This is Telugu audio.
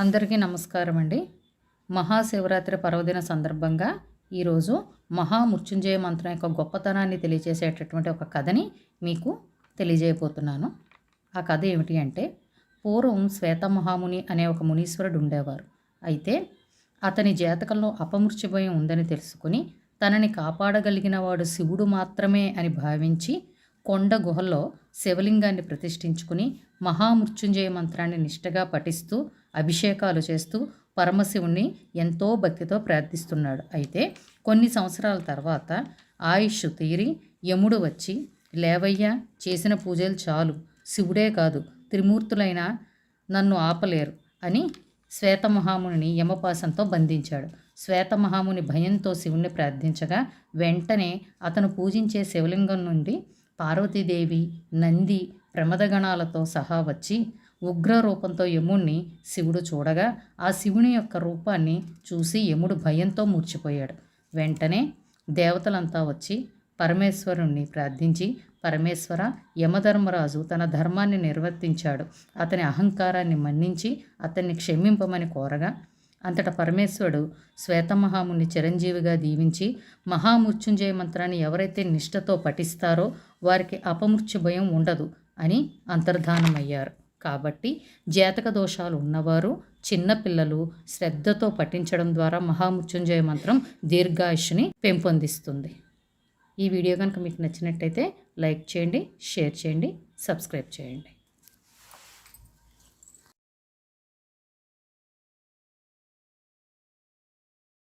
అందరికీ నమస్కారం అండి. మహాశివరాత్రి పర్వదిన సందర్భంగా ఈరోజు మహామృత్యుంజయ మంత్రం యొక్క గొప్పతనాన్ని తెలియజేసేటటువంటి ఒక కథని మీకు తెలియజేయబోతున్నాను. ఆ కథ ఏమిటి అంటే పూర్వం శ్వేత మహాముని అనే ఒక మునీశ్వరుడు ఉండేవారు. అయితే అతని జాతకంలో అపమృత్యుభయం ఉందని తెలుసుకుని తనని కాపాడగలిగిన వాడు శివుడు మాత్రమే అని భావించి కొండ గుహల్లో శివలింగాన్ని ప్రతిష్ఠించుకుని మహామృత్యుంజయ మంత్రాన్ని నిష్టగా పఠిస్తూ అభిషేకాలు చేస్తూ పరమశివుణ్ణి ఎంతో భక్తితో ప్రార్థిస్తున్నాడు. అయితే కొన్ని సంవత్సరాల తర్వాత ఆయుష్ తీరి యముడు వచ్చి లేవయ్య చేసిన పూజలు చాలు. శివుడే కాదు త్రిమూర్తులైన నన్ను ఆపలేరు అని శ్వేతమహాముని యమపాసంతో బంధించాడు. శ్వేతమహాముని భయంతో శివుణ్ణి ప్రార్థించగా వెంటనే అతను పూజించే శివలింగం నుండి పార్వతీదేవి నంది ప్రమదగణాలతో సహా వచ్చి ఉగ్ర రూపంతో యముణ్ణి శివుడు చూడగా ఆ శివుని యొక్క రూపాన్ని చూసి యముడు భయంతో మూర్చిపోయాడు. వెంటనే దేవతలంతా వచ్చి పరమేశ్వరుణ్ణి ప్రార్థించి పరమేశ్వర యమధర్మరాజు తన ధర్మాన్ని నిర్వర్తించాడు. అతని అహంకారాన్ని మన్నించి అతన్ని క్షమింపమని కోరగా అంతట పరమేశ్వరుడు శ్వేతమహాముని చిరంజీవిగా దీవించి మహామృత్యుంజయ మంత్రాన్ని ఎవరైతే నిష్ఠతో పఠిస్తారో వారికి అపమృత్యు భయం ఉండదు అని అంతర్ధానమయ్యారు. కాబట్టి జాతక దోషాలు ఉన్నవారు చిన్నపిల్లలు శ్రద్ధతో పఠించడం ద్వారా మహామృత్యుంజయ మంత్రం దీర్ఘాయుష్ని పెంపొందిస్తుంది. ఈ వీడియో కనుక మీకు నచ్చినట్టయితే లైక్ చేయండి షేర్ చేయండి సబ్స్క్రైబ్ చేయండి.